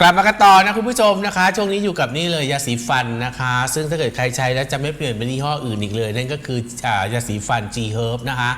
กลับมากันต่อนะคุณผู้ชมนะคะ ช่วงนี้อยู่กับนี่เลยยาสีฟันนะคะ ซึ่งถ้าเกิดใครใช้แล้วจะไม่เปลี่ยนเป็นยี่ห้ออื่นอีกเลย นั่นก็คืออ่ายาสีฟัน G Herb นะคะ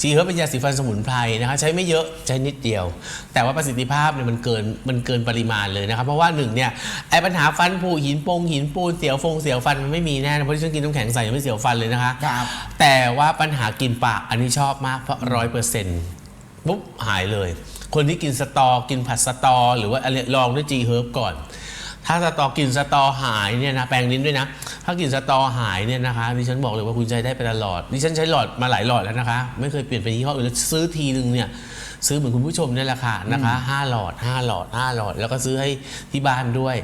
G Herb เป็นยาสีฟันสมุนไพรนะคะ ใช้ไม่เยอะใช้นิดเดียว แต่ว่าประสิทธิภาพเนี่ยมันเกินมันเกินปริมาณเลยนะคะเพราะว่าหนึ่งเนี่ยไอ้ปัญหาฟันผุหินโปงหินปูนเสียวฟงเสียวฟันมันไม่มีแน่นะเพราะที่ฉันกินน้ำแข็งใส่ยังไม่เสียวฟันเลยนะคะครับแต่ว่าปัญหากินปากอันนี้ชอบมากเพราะร้อยเปอร์เซ็นต์ปุ๊บหายเลย คนที่กินสตอกินผัดสตอ หรือว่าอะไรลองด้วยจีเฮิร์บก่อน ถ้าสตอกินสตอหายเนี่ยนะแปลงลิ้นด้วยนะ ถ้ากินสตอหายเนี่ยนะคะดิฉันบอกเลยว่าคุณใช้ได้ไปตลอดดิฉันใช้หลอดมาหลายหลอดแล้วนะคะ ไม่เคยเปลี่ยนไปยี่ห้ออื่นแล้วซื้อทีนึงเนี่ยซื้อเหมือนคุณผู้ชมเนี่ยแหละค่ะนะคะห้าหลอดห้าหลอดห้าหลอด แล้วก็ซื้อให้ที่บ้านด้วย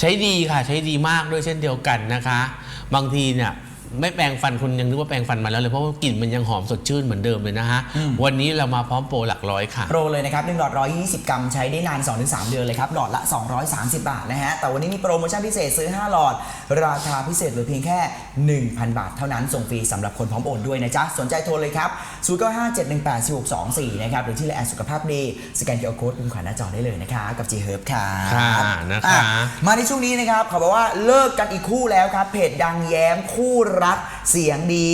ใช้ดีค่ะใช้ดีมากด้วยเช่นเดียวกันนะคะ บางทีเนี่ย ไม่แปรงฟันคุณยังนึกว่าแปรงฟันมาแล้วเลยเพราะว่ากลิ่นมันยังหอมสดชื่นเหมือนเดิมเลยนะฮะ วันนี้เรามาพร้อมโปรหลักร้อยค่ะ โปรเลยนะครับ1หลอด 120 กรัมใช้ได้นาน 2-3 เดือนเลยครับ หลอดละ 230 บาทนะฮะ แต่วันนี้มีโปรโมชั่นพิเศษซื้อ 5 หลอด ราคาพิเศษเหลือเพียงแค่ 1,000 บาทเท่านั้นส่งฟรีสำหรับคนพร้อมโอนด้วยนะจ๊ะ สนใจโทรเลยครับ0957184624นะครับหรือที่ไลน์แอดสุขภาพดีสแกนเคอร์โค้ดคุณขวัญหน้าจอได้เลยนะคะกับ G Herb ค่ะค่ะนะคะมาในช่วงนี้นะครับเขาบอกว่าเลิกกันอีกคู่แล้วครับเพจดังแย้มคู่รักเสียงดี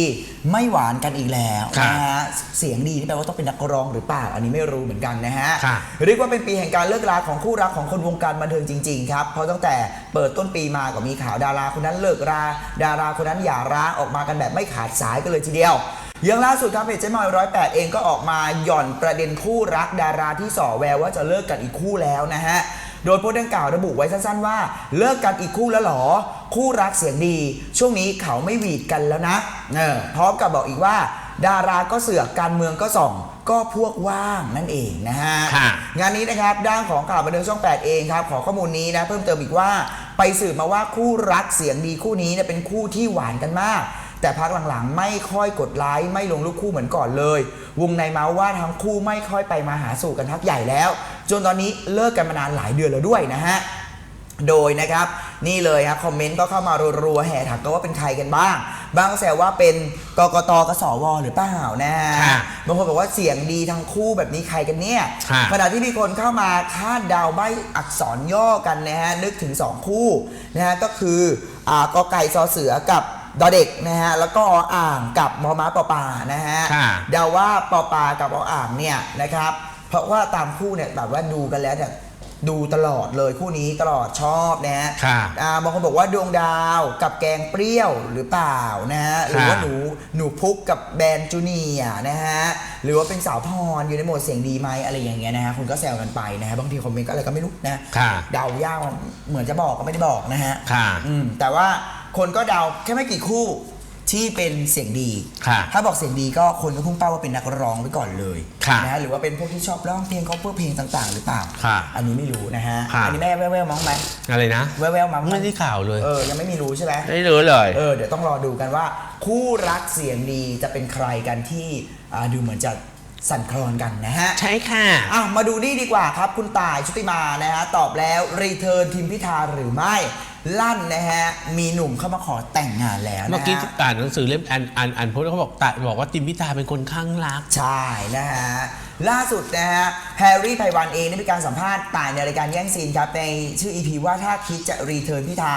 ไม่หวานกันอีกแล้วครับนะฮะเสียงดีนี่แปลว่าต้องเป็นนักร้องหรือเปล่าอันนี้ไม่รู้เหมือนกันนะฮะค่ะเรียกว่าเป็นปีแห่งการเลิกลาของคู่รักของคนวงการบันเทิงจริงๆครับเพราะตั้งแต่เปิดต้นปีมาก็มีข่าวดาราคนนั้นเลิกรา ดาราคนนั้นหย่าร้างออกมากันแบบไม่ขาดสายกันเลยทีเดียวอย่างล่าสุดครับเพจเจ๊มอยร้อยแปดเองก็ออกมาหย่อนประเด็นคู่รักดาราที่ส่อแววว่าจะเลิกกันอีกคู่แล้วนะฮะ โดยโพสต์ดังกล่าวระบุไว้สั้นๆ ว่า เลิกกันอีกคู่แล้วเหรอ คู่รักเสียงดี ช่วงนี้เขาไม่หวีดกันแล้วนะเออพร้อมกับบอกอีกว่า ดาราก็เสือกการเมืองก็ส่องก็พวกว่างนั่นเองนะฮะค่ะงานนี้นะครับด้านของข่าวบันเทิงช่อง 8 เองครับ ขอข้อมูลนี้นะเพิ่มเติมอีกว่า ไปสืบมาว่าคู่รักเสียงดีคู่นี้เนี่ยเป็นคู่ที่หวานกันมาก แต่พักหลังๆ ไม่ค่อยกดไลค์ไม่ลงรูปคู่เหมือนก่อนเลย วงในเมาส์ว่าทั้งคู่ไม่ค่อยไปมาหาสู่กันพักใหญ่แล้ว จนตอนนี้เลิกกันมานานหลายเดือนแล้วด้วยนะฮะโดยนะครับนี่เลยครับคอมเมนต์ก็เข้ามารัวๆแห่ถามกันว่าเป็นใครกันบ้าง บางก็แซวว่าเป็นกกตกับสวหรือเปล่านะฮะค่ะบางคนบอกว่าเสียงดีทั้งคู่แบบนี้ใครกันเนี่ยค่ะขณะที่มีคนเข้ามาคาดเดาใบอักษรย่อกันนะฮะนึกถึง 2 คู่นะฮะก็คืออ่ากอไก่ซอเสือกับดอเด็กนะฮะแล้วก็ออ่างกับมอม้าปอปานะฮะค่ะเดาว่าปอปากับออ่างเนี่ยนะครับ เพราะว่าตามคู่เนี่ยแบบว่าดูกันแล้วเนี่ยดูตลอดเลยคู่นี้ตลอดชอบนะฮะค่ะอ่าบางคนบอกว่าดวงดาวกับแกงเปรี้ยวหรือเปล่านะฮะหรือว่าค่ะหนูหนูพุกกับแบรนด์จูเนียร์นะฮะหรือว่าเป็นสาวพรอยู่ในโหมดเสียงดีไหมอะไรอย่างเงี้ยนะฮะคุณก็แซวกันไปนะฮะบางทีคอมเมนต์ก็อะไรก็ไม่รู้นะค่ะเดายากเหมือนจะบอกก็ไม่ได้บอกนะฮะค่ะอืมแต่ว่าคนก็เดาแค่ไม่กี่คู่ ที่เป็นเสียงดี ค่ะถ้าบอกเสียงดีก็คนก็พุ่งเป้าว่าเป็นนักร้องไว้ก่อนเลยค่ะนะฮะหรือว่าเป็นพวกที่ชอบร้องเพลงเขาเพื่อเพลงต่างๆ หรือเปล่า ค่ะอันนี้ไม่รู้นะฮะ ค่ะ อันี้แม่แว่วๆมั้งไหมอะไรนะ แว่วๆมั้งหไม่ได้ข่าวเลย เออ ยังไม่มีรู้ใช่ไหม ไม่รู้เลย เออเดี๋ยวต้องรอดูกันว่า คู่รักเสียงดีจะเป็นใครกันที่อ่าดูเหมือนจะสั่นคลอนกันนะฮะใช่ค่ะ อะมาดูนี่ดีกว่าครับคุณต่ายชุติมานะฮะตอบแล้วรีเทิร์นทีมพิธาหรือไม่ ลั่นนะฮะ มีหนุ่มเข้ามาขอแต่งงานแล้วเมื่อนะกี้ฮะอ่านหนังสือเล่มอ่านอ่านอ่านโพสต์เขาบอกตะบอกว่าติมพิธาเป็นคนข้างรัก ใช่นะฮะ ล่าสุดนะฮะแฮร์รี่ไพวันเองได้มีการสัมภาษณ์ต่ายในรายการแย่งซีนครับ ในชื่อ EP ว่าถ้าคิดจะรีเทิร์นพิธา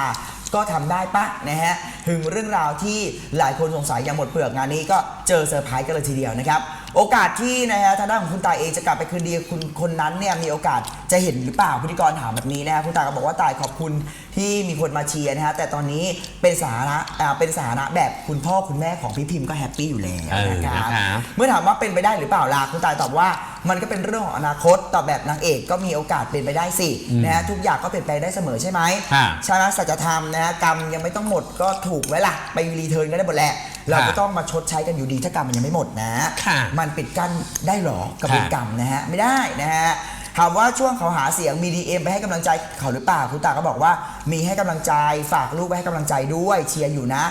ก็ทำได้ปะนะฮะ ถึงเรื่องราวที่หลายคนสงสัยอย่างหมดเปลือกงานนี้ก็เจอเซอร์ไพรส์กันเลยทีเดียวนะครับ โอกาสที่นะฮะทางด้านของคุณตายเองจะกลับไปคืนดีกับคุณคนนั้นเนี่ยมีโอกาสจะเห็นหรือเปล่าพิธีกรถามแบบนี้นะฮะคุณตายก็บอกว่าตายขอบคุณที่มีคนมาเชียร์นะฮะแต่ตอนนี้เป็นสถานะอ่าเป็นสถานะแบบคุณพ่อคุณแม่ของพี่พิมพ์ก็แฮปปี้อยู่แล้วเออนะครับนะครับเมื่อถามว่าเป็นไปได้หรือเปล่าล่ะคุณตายตอบว่า มันก็เป็นเรื่องของอนาคตตอบแบบนางเอกก็มีโอกาสเป็นไปได้สินะฮะทุกอย่างก็เปลี่ยนแปลงได้เสมอใช่ไหม ค่ะ ใช่ไหมสัจธรรมนะฮะกรรมยังไม่ต้องหมดก็ถูกไว้ล่ะ ไปรีเทิร์นก็ได้หมดแหละ เราก็ต้องมาชดใช้กันอยู่ดีถ้ากรรมมันยังไม่หมดนะค่ะมันปิดกั้นได้หรอกระบวนค่ะกรรมนะฮะ ไม่ได้นะฮะถามว่าช่วงเขาหาเสียงมีดีเอ็มไปให้กำลังใจเขาหรือเปล่าคุณตาก็บอกว่า มีให้กำลังใจฝากลูกไปให้กำลังใจด้วยเชียร์อยู่นะ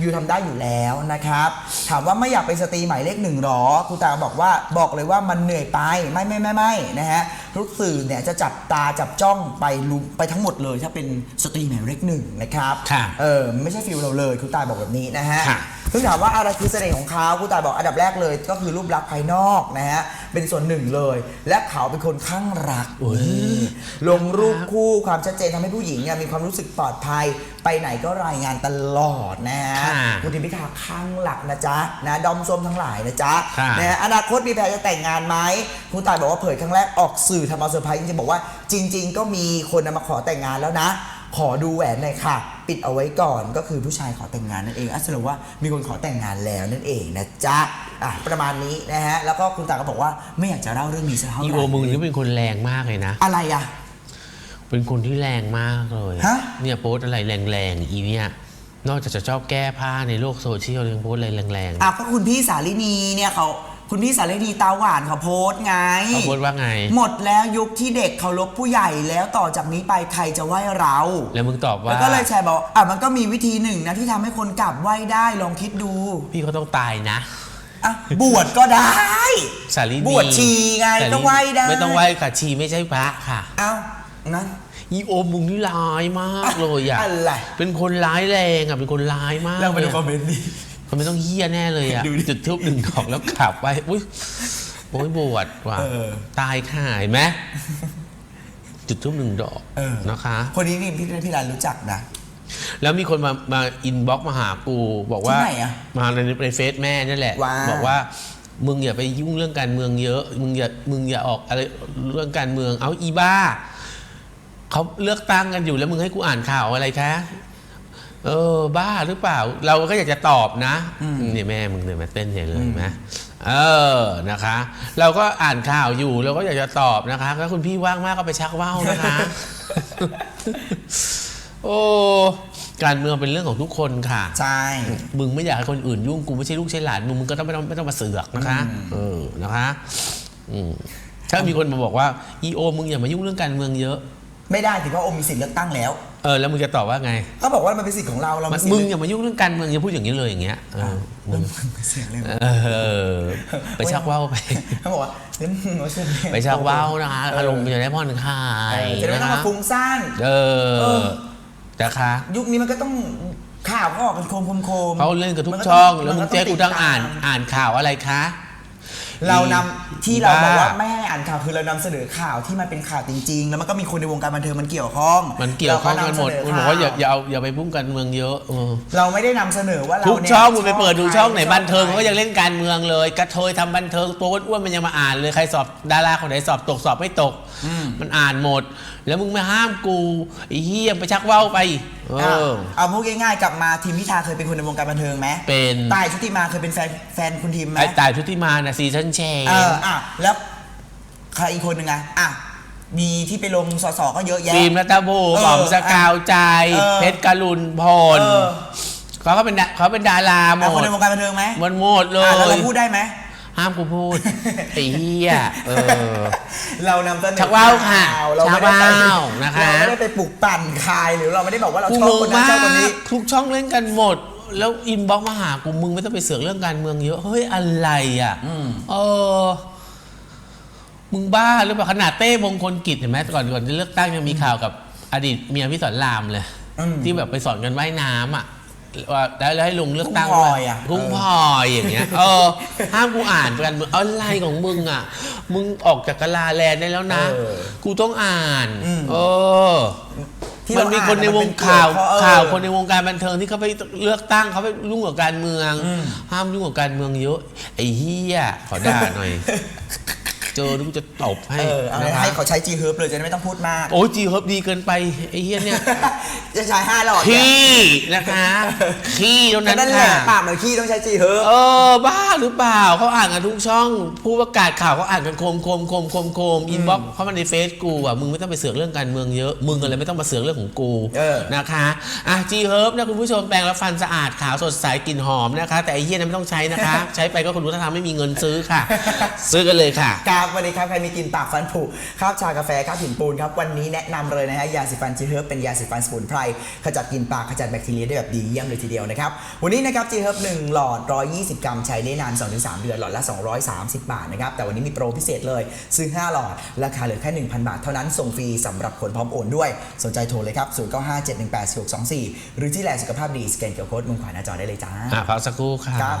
อยู่ทำได้อยู่แล้วนะครับ ถามว่าไม่อยากเป็นสตรีหมายเลขหนึ่งหรอคุณตาบอกว่าบอกเลยว่ามันเหนื่อยไปไม่ไม่ไม่ไม่นะฮะทุกสื่อเนี่ยจะจับตาจับจ้องไปลุมไปทั้งหมดเลย ถ้าเป็นสตรีหมายเลขหนึ่งนะครับค่ะเออไม่ใช่ฟิลเราเลยคุณตาบอกแบบนี้นะฮะค่ะ ซึ่งถามว่าอะไรคือเสน่ห์ของเขาครูตายบอกอันดับแรกเลย ก็คือรูปลักษณ์ภายนอกนะฮะเป็นส่วนหนึ่งเลย และเขาเป็นคนข้างรักนี่ลงรูปคู่ความชัดเจนทำให้ผู้หญิงเนี่ยมีความรู้สึกปลอดภัย ไปไหนก็รายงานตลอดนะฮะค่ะคุณทิมพิธาข้างหลักนะจ๊ะนะดอมส้มทั้งหลายนะจ๊ะค่ะนะฮะอนาคตมีแผนจะแต่งงานไหมครูตายบอกว่าเผยครั้งแรกออกสื่อทำเอาเซอร์ไพรส์จริงๆบอกว่าจริง ๆ ก็มีคนมาขอแต่งงานแล้วนะ ขอดูแหวนหน่อยค่ะ ปิดเอาไว้ก่อนก็คือผู้ชายขอแต่งงานนั่นเองอะสรุปว่ามีคนขอแต่งงานแล้วนั่นเองนะจ๊ะอะประมาณนี้นะฮะแล้วก็คุณตาก็บอกว่าไม่อยากจะเล่าเรื่องนี้สักเท่าไหอีร่โอมึงนี่เป็นคนแรงมากเลยนะ อะไรอะ เป็นคนที่แรงมากเลยฮะ เนี่ยโพสต์อะไรแรงๆอีเนี่ยนอกจากจะชอบแก้ผ้าในโลกโซเชียลยังโพสต์อะไรแรงอะก็คุณพี่สาลินีเนี่ยเขา คุณพี่สาลินีตาหวานเขาโพสต์ไงๆเขาโพสต์ว่าไง หมดแล้วยุคที่เด็กเคารพผู้ใหญ่แล้วต่อจากนี้ไปใครจะไหว้เรา แล้วมึงตอบว่าแล้วก็เลยแชร์บอกอะมันก็มีวิธีหนึ่งนะที่ทำให้คนกลับไหว้ได้ลองคิดดูพี่เขาต้องตายนะ อะบวชก็ได้ สาลีนีบวชชีไงสาลีก็ไหว้ได้ ไม่ต้องไหว้ค่ะชีไม่ใช่พระค่ะ เอ้านั้นอีโอมึงนี่ร้ายมากเลยอะอะไร เป็นคนร้ายแรงอะเป็นคนร้ายมากเราไปดูลยคอมเมนต์ดิ มันไม่ต้องเฮี้ยแน่เลยอะดูดิ จุดทูบหนึ่งดอกแล้วขับไปอุ้ยโอ้ยบวชว่ะเออ ตายข่ายไหมจุดทูบหนึ่งดอกเออ นะคะ คนนี้นี่พี่พี่รันรู้จักนะ แล้วมีคนมามาอินบ็อกมาหากูบอกว่าที่ไหนอะมาในในเฟซแม่นี่แหละว่าบอกว่ามึงอย่าไปยุ่งเรื่องการเมืองเยอะ มึงอย่ามึงอย่าออกอะไรเรื่องการเมืองเอาอีบ้าเขาเลือกตั้งกันอยู่แล้วมึงให้กูอ่านข่าวอะไรคะ เออ บ้าหรือเปล่า เราก็อยากจะตอบนะเนี่ยแม่มึงเนี่ยมาเต้นใหญ่เลยเห็นไหมเออนะคะ เราก็อ่านข่าวอยู่เราก็อยากจะตอบนะคะถ้าคุณพี่ว่างมากก็ไปชักว่าวนะคะ โอ้การเมืองเป็นเรื่องของทุกคนค่ะใช่มึงไม่อยากให้คนอื่นยุ่งกูไม่ใช่ลูกใช่หลานมึงมึงก็ต้องไม่ต้องไม่ต้องมาเสือกนะคะเออนะคะอืมถ้ามีคนมาบอกว่าอีโอมึงอย่ามายุ่งเรื่องการเมืองเยอะ ไม่ได้ถือว่าโอมมีสิทธิ์เลือกตั้งแล้ว เออแล้วมึงจะตอบว่าไง ก็บอกว่ามันเป็นสิทธิ์ของเราเรามันสิทธิ์มึงเลือกอย่ามายุ่งเรื่องการเมืองอย่าพูดอย่างนี้เลยอย่างเงี้ยเออมึงเสียงเลยเออไปชักว่าวไป เขาบอกว่าเฮ้ยมึงเอาสิไปชักว่าวนะคะอารมณ์จะได้ผ่อนคลาเอยอจะได้ไม่ต้องนะมาคะฟุ้งซ่าน เอเอออ นะคะ ยุคนี้มันก็ต้องข่าวก็ออกเป็นโคมโคมโคม เขาเล่นกับทุกมันช่องต้แล้วมึงเจ๊กูต้องอ่านติดตมอ่านข่าวอะไรคะ เรานำที่เราบอกว่าบ้าไม่ให้อ่านข่าวคือเรานำเสนอข่าวที่มันเป็นข่าวจริง ๆ แล้วมันก็มีคนในวงการบันเทิงมันเกี่ยวข้องมันเกี่ยวข้องกันหมดเรมันนำเสนบอกว่าอย่าข่อย่าเอาอย่าไปพุ่งการเมืองเยอะเออเราไม่ได้นำเสนอว่าเราทุกเนี่ยช่องมึงไปเปิดดูช่องไหนใครบันเทิงชอบเขาก็ยังเล่นการเมืองเลย กระเทยทำบันเทิงตัวอ้วนๆมันยังมาอ่านเลยใครสอบดาราคนไหนสอบตกสอบไม่ตก มันอ่านหมดแล้วมึงมาห้ามกูไอ้เหี้ยไปชักว่าวไปเออะอเอาพูดง่ายๆกลับมาทีมพิธาเคยเป็นคนในวงการบันเทิงไหมเป็นตายชุติมาเคยเป็นแฟนแฟนคุณทีมไหมไอ้ตายชุติมานะซีซันแชร์เอออะแล้วใครอีกคนหนึ่งอะอะมีที่ไปลงสสก็เยอะแยะฟิล์มรัตภูมิเออหม่อมสกาวใจเออเพชรกรุณพลเออเขาก็เป็นดาเขาเป็นดาราหมอะคนดในวงการบันเทิงไหมหมดหมดเลอะแล้วเรายพูดได้ไหม ห้ามกูพูดไอ้เหี้ยเออ เรานำเสนอชักว่าวค่ะข่เราไม่ได้ไปชักว่าวนะคะ เราไม่ได้ไปปลุกปั่นใครหรือเราไม่ได้บอกว่าเรากูชอบงงคนนั้นมาชอบคนนี้ กทุกช่องเล่นกันหมด แล้วอินบ็อกมาหากูมึงไม่ต้องไปเสือกเรื่องการเมืองเยอะ เฮ้ย อะไรอะเออ มึงบ้าหรือเปล่าขนาดเต้มงคลกิจเห็นไหมก่อนก่อนจะเลือกตั้งยังมีข่าวกับอดีตเมียพี่สอนรามเลย อืม ที่แบบไปสอนกันว่ายน้ำอะ ว่าแล้วแล้วให้ลงเลือกตั้งกุ้งพลอยอะกุ้งพลอยอย่างเงี้ยเออห้ามกูอ่านกันมึงอะไรของมึงอะ มึงออกจากกะลาแลนด์ได้แล้วนะ เออกูต้องอ่านอืมเออที่มันเรามีอ่าคนในวงมัเป็ข่าวเกี่ยเพระเออข่าวคนในวงการบันเทิงที่เขาไปเลือกตั้งเขาไปยุ่งกับการเมืองห้ามยุ่งกับการเมืองเยอะไอ้เฮียขอด่าหน่อย เจอแล้วกูจะตบให้เออเอานะคะให้เขาใช้ G Herb เลยจะได้ไม่ต้องพูดมากโอ้ยจีเฮิร์บดีเกินไปไอ้เฮียเนี่ยจะใช้ห้าหลอดเนี่ยขี้นะคะขี้เท่าก็นั้นนั่นแหละค่ะ ปากเหมือนขี้ต้องใช้ G Herb เออบ้าหรือเปล่าเขาอ่านกันทุกช่อง ผู้ประกาศข่าวเขาอ่านกันโคมโคมโคมโคมโคมอินบ็อกเข้ามาในเฟซกูอะมึงไม่ต้องไปเสือกเรื่องการเมืองเยอะ มึงอะไรไม่ต้องมาเสือกเรื่องของกูเออ นะคะอะจีเฮิร์บนะคุณผู้ชมแปรงแล้วฟันสะอาดขาวสดใสกลิ่นหอมนะคะ แต่ไอ้เหี้ยนั้นไม่ต้องใช้นะคะ ใช้ไปก็คุณรู้ถ้าทางไม่มีเงินซื้อค่ะ ซื้อกันเลยค่ะ กาครับวันนี้ครับใครมีกลินปากฟันผุคราบชากาแฟคราบหินปูนครับวันนี้แนะนำเลยนะฮะยาสีฟันจีเฮิร์บเป็นยาสีฟันสมุนไพรขจัดกลินปากขจัดแบคทีเรียได้แบบดีเยี่ยมเลยทีเดียวนะครับวันนี้นะครับจีเฮิร์บ1หลอด 120 กรัมใช้ได้นาน 2-3 เดือนหลอดละ 230 บาทนะครับแต่วันนี้มีโปรพิเศษเลยซื้อ 5 หลอด ราคาเหลือแค่ 1,000 บาทเท่านั้นส่งฟรีสำหรับคนพร้อมโอนด้วยสนใจโทรเลยครับ0957184624 หรือที่แลสุขภาพดีสแกนเคียร์โค้ดมุมขวาหน้าจอได้เลยจ้าอะพักสักครู่ค่ะครับ